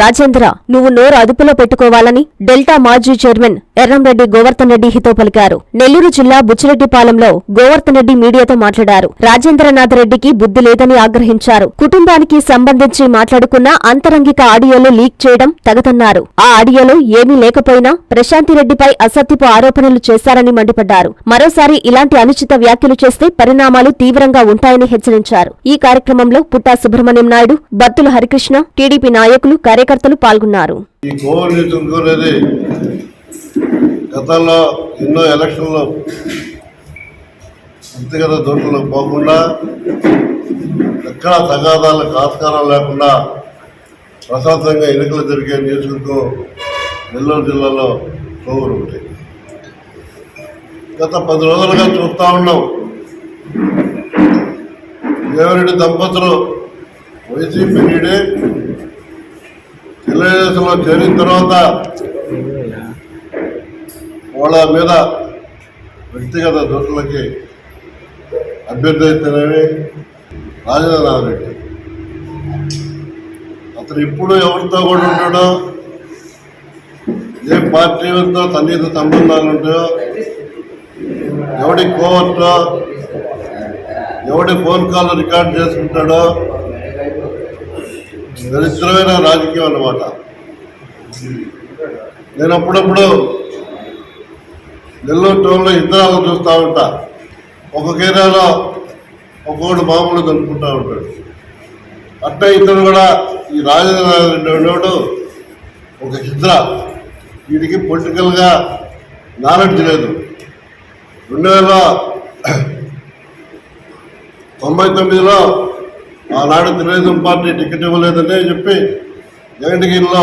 రాజేంద్ర నువ్వు నోరు అదుపులో పెట్టుకోవాలని డెల్టా మాజీ చైర్మన్ ఎర్రంరెడ్డి గోవర్ధన్ రెడ్డి హితో పలికారు. నెల్లూరు జిల్లా బుచ్చిరెడ్డిపాలెంలో గోవర్ధన్ రెడ్డి మీడియాతో మాట్లాడారు. రాజేంద్రనాథ్ రెడ్డికి బుద్ధి లేదని ఆగ్రహించారు. కుటుంబానికి సంబంధించి మాట్లాడుకున్న అంతరంగిక ఆడియోలు లీక్ చేయడం తగదన్నారు. ఆ ఆడియోలో ఏమీ లేకపోయినా ప్రశాంతిరెడ్డిపై అసత్యపు ఆరోపణలు చేశారని మండిపడ్డారు. మరోసారి ఇలాంటి అనుచిత వ్యాఖ్యలు చేస్తే పరిణామాలు తీవ్రంగా ఉంటాయని హెచ్చరించారు. ఈ కార్యక్రమంలో పుట్టా సుబ్రహ్మణ్యం నాయుడు బత్తుల హరికృష్ణ టీడీపీ నాయకులు కార్యకర్తలు పాల్గొన్నారు. ఈ గతంలో ఎన్నో ఎలక్షన్లు వ్యక్తిగత దోషులకు పోకుండా ఎక్కడ తగాదాలకు ఆస్కారం లేకుండా ప్రశాంతంగా ఎన్నికలు జరిగే నియోజకవర్గం నెల్లూరు జిల్లాలో కోవూరు ఒకటి. గత పది రోజులుగా చూస్తూ ఉన్నాం. దేవరెడ్డి దంపతులు వైసీపీ నీడే తెలుగుదేశంలో చేరిన తర్వాత వాళ్ళ మీద వ్యక్తిగత దోషులకి అభ్యర్థి అయితేనేమి రాజేంద్రనాథ్ రెడ్డి అతను ఇప్పుడు ఎవరితో కూడా ఉంటాడో ఏ పార్టీతో సన్నిహిత సంబంధాలు ఉంటాయో ఎవడి కోవర్టో ఎవడి ఫోన్ కాల్ రికార్డ్ చేసుకుంటాడో దరిద్రమైన రాజకీయం అన్నమాట. నేను అప్పుడప్పుడు నెల్లూరు టౌన్లో ఇద్దరాలు చూస్తూ ఉంటా. ఒక కేరాలో ఒక్కొక్కడు మామూలు కనుక్కుంటూ ఉంటాడు. అట్ట ఇతను కూడా ఈ రాజేంద్ర ఒక హిద్ర. వీడికి పొలిటికల్గా నాలెడ్జ్ లేదు. రెండు వేల తొంభై తొమ్మిదిలో ఆనాడు తెలుగుదేశం పార్టీ టికెట్ ఇవ్వలేదని చెప్పి జగన్గిరిలో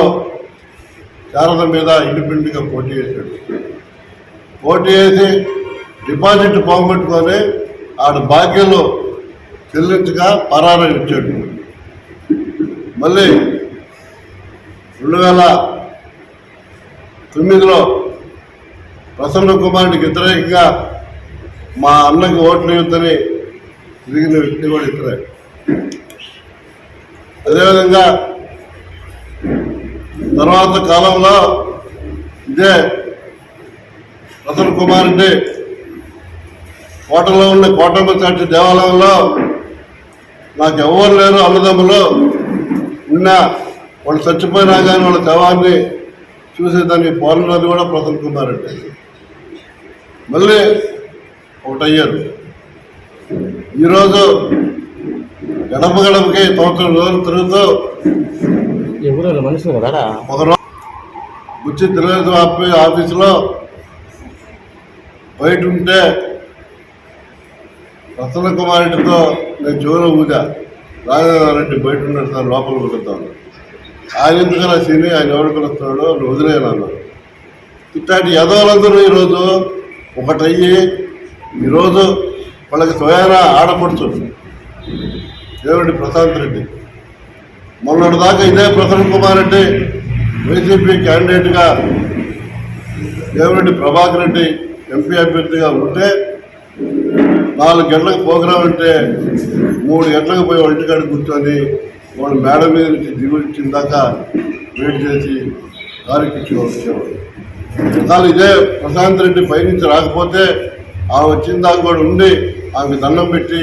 శారద మీద ఇండిపెండెంట్గా పోటీ చేశాడు. పోటీ చేసి డిపాజిట్ పోగొట్టుకొని ఆడ బాక్యలు చెల్లించగా పరారు ఇచ్చాడు. మళ్ళీ రెండు వేల తొమ్మిదిలో ప్రసన్న కుమారుడికి వ్యతిరేకంగా మా అన్నకి ఓట్లు ఇవ్వద్దని తిరిగిన వ్యక్తి కూడా ఇతరే అదేవిధంగా తర్వాత కాలంలో ఇదే రతన్ కుమార్ రెడ్డి కోటలో ఉన్న కోటమ్మ చాటి దేవాలయంలో నాకు ఎవరు లేరు అన్నదమ్ములు. ఉన్నా వాళ్ళు చచ్చిపోయినా కానీ వాళ్ళ శవాన్ని చూసేదాన్ని పోలన్నది కూడా ప్రసన్న కుమార్ రెడ్డి. మళ్ళీ ఒకటయ్యారు. ఈరోజు గడప గడపకి సంవత్సరం రోజులు తిరుగుతూ ఎవరు మనుషులు కదా. వచ్చి తెలుగుదేశం ఆఫీ- ఆఫీసులో. బయట ఉంటే ప్రసన్న కుమార్ రెడ్డితో నేను చెవులో ఊదా రాజేంద్ర రెడ్డి బయట ఉన్నాడు సార్ లోపల కుదురుతాను ఆయన ఎందుకలా సీని ఆయన ఎవరు కలుస్తాడో నువ్వు వదిలేయను ఇట్లాంటి యదవులందరూ ఈరోజు ఒకటయ్యి. ఈరోజు వాళ్ళకి స్వయాన ఆడపడుచు. దేవుడి ప్రశాంత్ రెడ్డి. మొన్నటి దాకా ఇదే ప్రసన్న కుమార్ రెడ్డి వైసీపీ క్యాండిడేట్గా దేవరెడ్డి ప్రభాకర్ రెడ్డి ఎంపీ అభ్యర్థిగా ఉంటే నాలుగు గంటలకు ప్రోగ్రాం అంటే మూడు గంటలకు పోయి ఒంటికాడ కూర్చొని వాళ్ళు మేడ మీద నుంచి దిగుచ్చిన దాకా వెయిట్ చేసి కారుకిచ్చి వచ్చేవాడు కానీ ఇదే ప్రశాంత్ రెడ్డి పైనుంచి రాకపోతే ఆ వచ్చిన దాకా కూడా ఉండి ఆమె దండం పెట్టి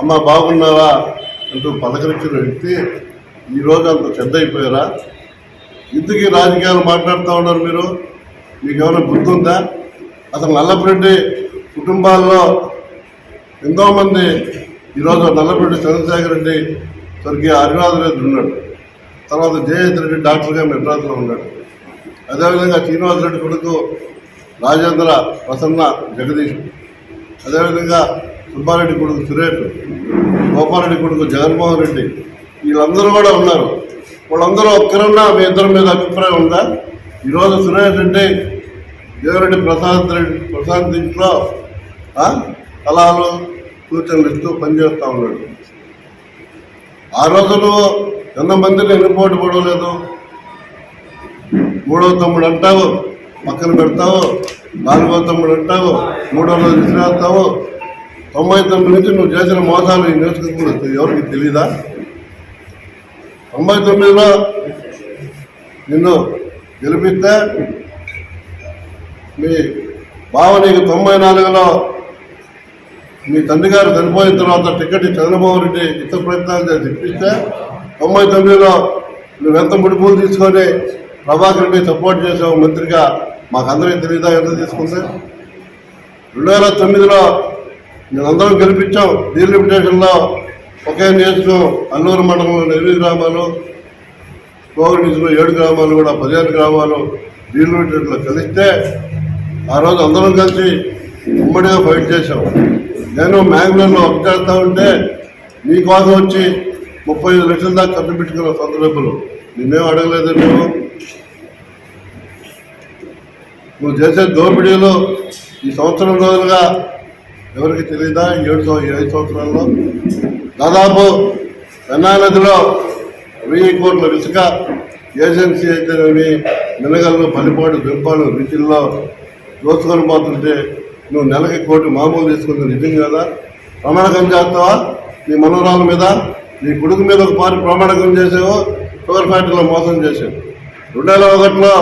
అమ్మ బాగున్నావా? అంటూ పలకరించిన వ్యక్తి ఈరోజు అంత పెద్ద అయిపోయారా? ఇందుకు రాజకీయాలు మాట్లాడుతూ ఉన్నారు మీరు? మీకు ఏమైనా గుర్తుందా? అసలు నల్లపరెడ్డి కుటుంబాల్లో ఎంతోమంది ఈరోజు నల్లపరెడ్డి చంద్రశేఖర్ రెడ్డి స్వర్గీయ హరినాథ్ రెడ్డి ఉన్నాడు. తర్వాత జయేంద్ర రెడ్డి డాక్టర్గా మెడ్రాస్లో ఉన్నాడు. అదేవిధంగా శ్రీనివాస్ రెడ్డి కొడుకు రాజేంద్ర ప్రసన్న జగదీష్. అదేవిధంగా సుబ్బారెడ్డి కొడుకు సురేష్ గోపాలరెడ్డి కొడుకు జగన్మోహన్ రెడ్డి వీళ్ళందరూ కూడా ఉన్నారు. వాళ్ళందరూ ఒక్కరన్నా మీ ఇద్దరి మీద అభిప్రాయం ఉందా? ఈరోజు సురేష్ రెడ్డి దేవరెడ్డి ప్రశాంత్ రెడ్డి ప్రశాంత్ ఇంట్లో ఆ, సలహాలు సూచనలు ఇస్తూ పనిచేస్తూ ఉన్నాడు. ఆ రోజులు ఎంతమందిని ఎన్ని పోటీ పడవలేదు మూడో తమ్ముడు అంటావు పక్కన పెడతావు నాలుగో తమ్ముడు అంటావు మూడో రోజు విసిరేస్తావు తొంభై తొమ్మిది నుంచి నువ్వు చేసిన మోసాలు ఈ నియోజకవర్గంలో ఎవరికి తెలీదా? తొంభై తొమ్మిదిలో నిన్ను గెలిపిస్తే మీ బావ నీకు తొంభై నాలుగులో మీ తండ్రి గారు చనిపోయిన తర్వాత టికెట్ చంద్రబాబు రెడ్డి ఇతర ప్రయత్నాలు చేసి ఇప్పిస్తే తొంభై తొమ్మిదిలో నువ్వెంత ముడిపూలు తీసుకొని ప్రభాకర్ రెడ్డి సపోర్ట్ చేసావు మంత్రిగా మాకందరికీ తెలియదా ఎంత తీసుకుంది రెండు వేల తొమ్మిదిలో మేమందరం గెలిపించాం. డీలిమిటేషన్లో ఒకే నియోజకం అల్లూరు మండలంలో ఎనిమిది గ్రామాలు కోవిడ్లో ఏడు గ్రామాలు కూడా పదిహేను గ్రామాలు డీలిమిటేషన్లో కలిస్తే ఆ రోజు అందరం కలిసి ఉమ్మడిగా ఫైట్ చేశాం. నేను మ్యాంగ్లూర్లో వర్క్ చేస్తా ఉంటే నీకోసం వచ్చి ముప్పై ఐదు లక్షల దాకా ఖర్చు పెట్టుకున్న సొంత డబ్బులు నిన్నేం అడగలేదు నువ్వు? నువ్వు చేసే దోపిడీలో ఈ సంవత్సరం రోజులుగా ఎవరికి తెలియదా ఏడు ఏడు ఐదు సంవత్సరాల్లో? దాదాపు పెన్నా నదిలో వెయ్యి కోట్ల ఇసుక ఏజెన్సీ అయితేనేమి మినగల్లో పనిపాటు దింపాలు రీతిల్లో దోచుకొని పోతుంటే నువ్వు నెలకి కోటి మామూలు తీసుకుంది నిజం కదా? ప్రమాణకం చేస్తావా? నీ మనోరాల మీద నీ కొడుకు మీద ఒక పారి ప్రమాణకం చేసావు? షుగర్ ఫ్యాక్టరీలో మోసం చేసావు రెండు వేల ఒకటిలో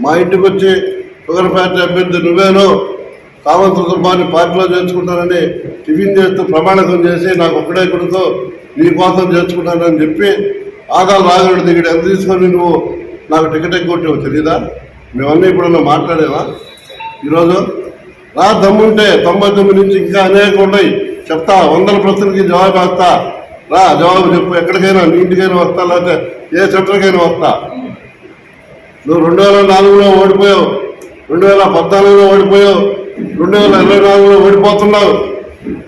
మా ఇంటికి వచ్చి షుగర్ ఫ్యాక్టరీ అభ్యర్థి నువ్వేను సావంత కుటుంబాన్ని పార్టీలో చేర్చుకుంటానని టిఫిన్ చేస్తూ ప్రమాణకం చేసి నాకు ఒక్కడే కొడుకు నీ కోసం చేర్చుకుంటానని చెప్పి ఆగాలు రాగడు దిగడు. ఎంత తీసుకొని నువ్వు నాకు టికెట్ ఎగ్గొట్టావు తెలీదా? మేమన్నీ ఇప్పుడన్నా మాట్లాడేవా? ఈరోజు నా దమ్ముంటే తొంభై తొమ్మిది నుంచి ఇంకా అనేక ఉన్నాయి. చెప్తా వందల ప్రశ్నలకి జవాబు వేస్తా రా జవాబు చెప్పు. ఎక్కడికైనా నీ ఇంటికైనా వస్తా లేకపోతే ఏ సెంటర్కైనా వస్తా. నువ్వు రెండు వేల నాలుగులో ఓడిపోయావు. రెండు వేల పద్నాలుగులో ఓడిపోయావు. రెండు వేల ఇరవై నాలుగులో ఓడిపోతున్నావు